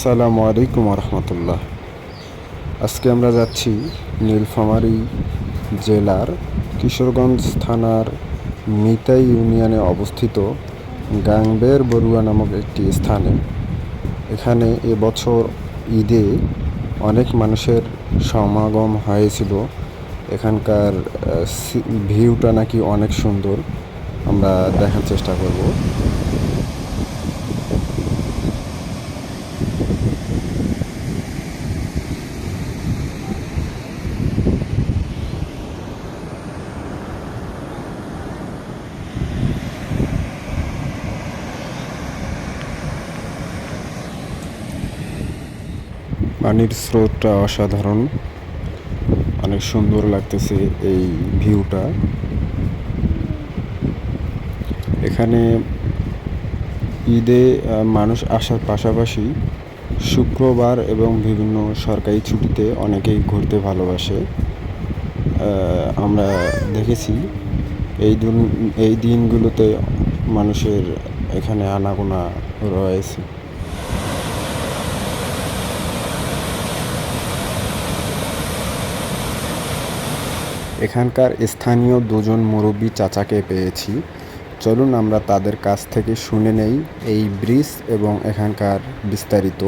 আসসালামু আলাইকুম রহমতুল্লাহ আজকে আমরা যাচ্ছি নীলফামারী জেলার কিশোরগঞ্জ থানার মিতাই ইউনিয়নে অবস্থিত গাংবের বড়ুয়া নামক একটি স্থানে। এখানে এবছর ঈদে অনেক মানুষের সমাগম হয়েছিল। এখানকার ভিউটা নাকি অনেক সুন্দর। আমরা দেখার চেষ্টা করব। পানির স্রোতটা অসাধারণ। অনেক সুন্দর লাগতেছে এই ভিউটা। এখানে ঈদে মানুষ আসার পাশাপাশি শুক্রবার এবং বিভিন্ন সরকারি ছুটিতে অনেকেই ঘুরতে ভালোবাসে। আমরা দেখেছি এই দিন, এই দিনগুলোতে মানুষের এখানে আনাগোনা রয়েছে। এখানকার স্থানীয় দুজন মুরব্বী চাচাকে পেয়েছি। চলুন আমরা তাদের কাছ থেকে শুনে নেই এই ব্রিজ এবং এখানকার বিস্তারিত।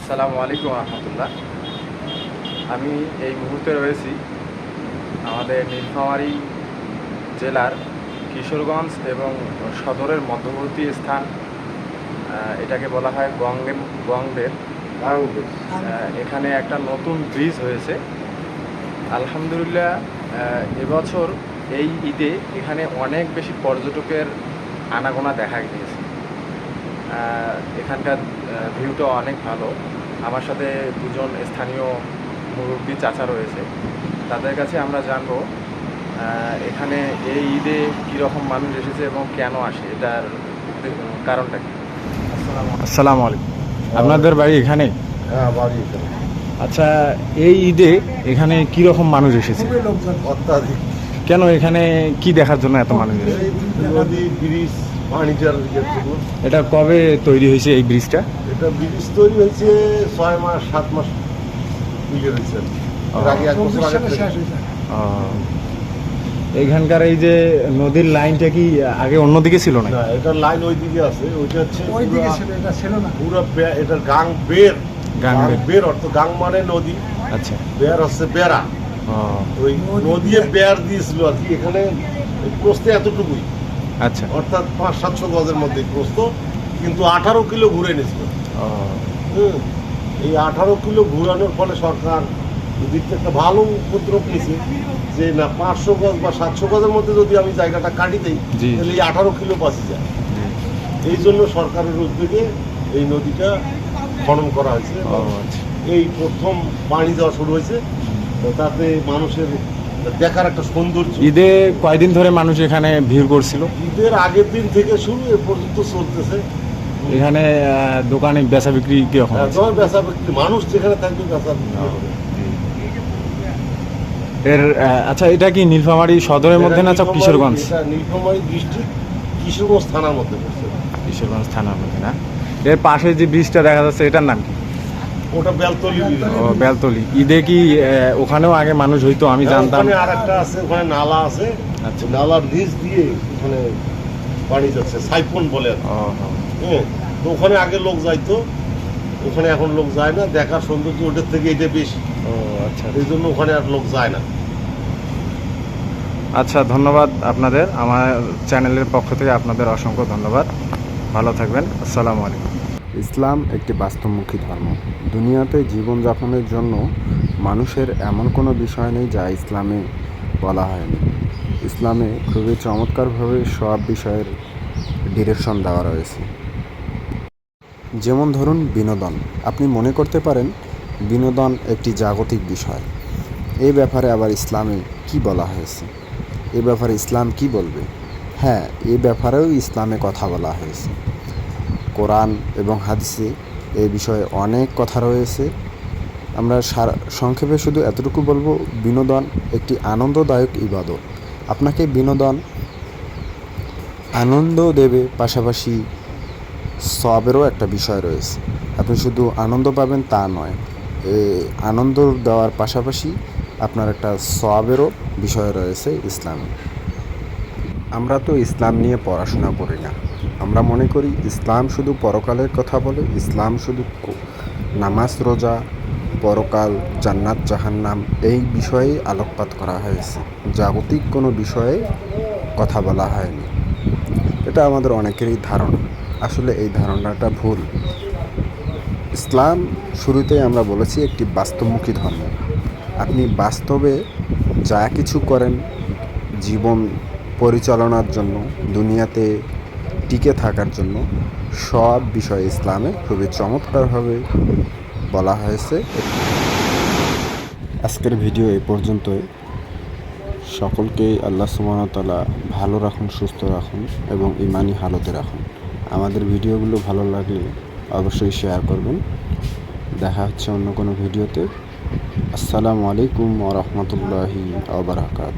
আসসালামু আলাইকুম রহমতুল্লাহ। আমি এই মুহূর্তে রয়েছি আমাদের নীলফামারী জেলার কিশোরগঞ্জ এবং সদরের মধ্যবর্তী স্থান এটাকে বলা হয় গঙ্গে গঙ্গের। এখানে একটা নতুন ব্রিজ হয়েছে। আলহামদুলিল্লাহ এবছর এই ঈদে এখানে অনেক বেশি পর্যটকের আনাগোনা দেখা গিয়েছে। এখানকার ভিউটা অনেক ভালো। আমার সাথে দুজন স্থানীয় মুরব্বী চাচা রয়েছে। তাদের কাছে আমরা জানব এখানে এই ঈদে কীরকম মানুষ এসেছে এবং কেন আসে? এটার কারণটা কি? আসসালামু আলাইকুম। আপনাদের বাড়ি এখানে? হ্যাঁ বাড়ি এখানে। আচ্ছা এই ঈদে এখানে কীরকম মানুষ এসেছে? অত্যাধিক। কেন এখানে কি দেখার জন্য এত মানুষ এসেছে? নদী ব্রিজ বাণিজ্যের এটা কবে তৈরি হয়েছে এই ব্রিজটা? এটা ব্রিজ তৈরি হয়েছে ছয় মাস সাত মাস ইয়ে কি। এখানকার এই যে নদীর লাইনটা কি আগে অন্যদিকে ছিল না এটার লাইন ওই দিকে আছে ওইটা হচ্ছে ওই দিকে পুরা- ছিল এটা ছিল না। পুরো এটার গাং বের। বের। অর্থ গাং মানে নদী। আচ্ছা। বের হচ্ছে বেড়া। ওই নদী নদী বের। বের দিয়েছিল আর কি। এখানে এই প্রস্থে এতটুকুই। আচ্ছা। অর্থাৎ পাঁচ সাতশো গজের মধ্যে প্রস্থ। কিন্তু আঠারো কিলো ঘুরে হুম। এই আঠারো কিলো ঘুরানোর ফলে সরকার দিক থেকে একটা ভালো উপদ্রব নিয়েছে যে না পাঁচশো গজ বা সাতশো গজের মধ্যে যদি আমি জায়গাটা কাটি দিই। তাহলে এই আঠারো কিলো বাঁচে যায়। এই জন্য সরকারের উদ্যোগে এই নদীটা খনন করা হয়েছে। আচ্ছা। এই প্রথম পানি দেওয়া শুরু হয়েছে। তাতে মানুষের দেখার একটা সৌন্দর্য। ঈদে কয়দিন ধরে মানুষ এখানে ভিড় করছিল? ঈদের আগের দিন থেকে শুরু এ পর্যন্ত চলতেছে। এখানে দোকানে বেচা বিক্রি কীরকম আছে? বেচা বিক্রি। মানুষ যেখানে থাকবে বেচা এর আচ্ছা এটা কি নীলফামারী সদরের মধ্যে না সব কিশোরগঞ্জ? নীলফামারী ডিস্ট্রিক্ট কিশোরগঞ্জ থানার মধ্যে পড়ছে। কিশোরগঞ্জ থানার মধ্যে না? এর পাশে যে ব্রিজটা দেখা যাচ্ছে এটার নাম কি? ওটা বেলতলি ও বেলতলি। ঈদে কি ওখানেও আগে মানুষ হইতো আমি জানতাম। ওখানে আর একটা আছে ওখানে নালা আছে। আচ্ছা। নালার নিচ দিয়ে ওখানে পানি যাচ্ছে সাইফোন বলে। হ্যাঁ তো ওখানে আগে লোক যাইতো ওখানে এখন লোক যায় না দেখার সৌন্দর্য ওটার থেকে এটা বেশি। ও আচ্ছা। এই জন্য ওখানে আর লোক যায় না। আচ্ছা ধন্যবাদ আপনাদের। আমার চ্যানেলের পক্ষ থেকে আপনাদের অসংখ্য ধন্যবাদ। ভালো থাকবেন, আসসালামু আলাইকুম। ইসলাম একটি বাস্তবমুখী ধর্ম। দুনিয়াতে জীবনযাপনের জন্য মানুষের এমন কোনো বিষয় নেই যা ইসলামে বলা হয়নি। ইসলামে খুবই চমৎকারভাবে সব বিষয়ের ডিরেকশন দেওয়া রয়েছে। যেমন ধরুন বিনোদন। আপনি মনে করতে পারেন বিনোদন একটি জাগতিক বিষয়। এই ব্যাপারে আবার ইসলামে কি বলা হয়েছে? এ ব্যাপারে ইসলাম কি বলবে? হ্যাঁ এ ব্যাপারেও ইসলামে কথা বলা হয়েছে। কোরআন এবং হাদিসে এই বিষয়ে অনেক কথা রয়েছে। আমরা সংক্ষেপে শুধু এতটুকু বলব, বিনোদন একটি আনন্দদায়ক ইবাদত। আপনাকে বিনোদন আনন্দ দেবে, পাশাপাশি সবেরও একটা বিষয় রয়েছে। আপনি শুধু আনন্দ পাবেন তা নয়, এ আনন্দ দেওয়ার পাশাপাশি আপনার একটা সবেরও বিষয় রয়েছে ইসলামে। আমরা তো ইসলাম নিয়ে পড়াশোনা করি না। আমরা মনে করি ইসলাম শুধু পরকালের কথা বলে, ইসলাম শুধু নামাজ, রোজা, পরকাল, জান্নাত, জাহান্নাম এই বিষয়ে আলোকপাত করা হয়েছে। জাগতিক কোনো বিষয়ে কথা বলা হয়নি। এটা আমাদের অনেকেরই ধারণা। আসলে এই ধারণাটা ভুল। ইসলাম শুরুতেই আমরা বলেছি একটি বাস্তবমুখী ধর্ম। আপনি বাস্তবে যা কিছু করেন, জীবন পরিচালনার জন্য, দুনিয়াতে টিকে থাকার জন্য সব বিষয় ইসলামে খুবই চমৎকারভাবে বলা হয়েছে। আজকের ভিডিও এ পর্যন্তই। সকলকেই আল্লাহ সুবাহতালা ভালো রাখুন, সুস্থ রাখুন এবং ইমানি হালতে রাখুন। আমাদের ভিডিওগুলো ভালো লাগলে অবশ্যই শেয়ার করবেন। দেখা হচ্ছে অন্য কোনো ভিডিওতে। আসসালামু আলাইকুম ওরহমতুল্লাহি আবরাকাত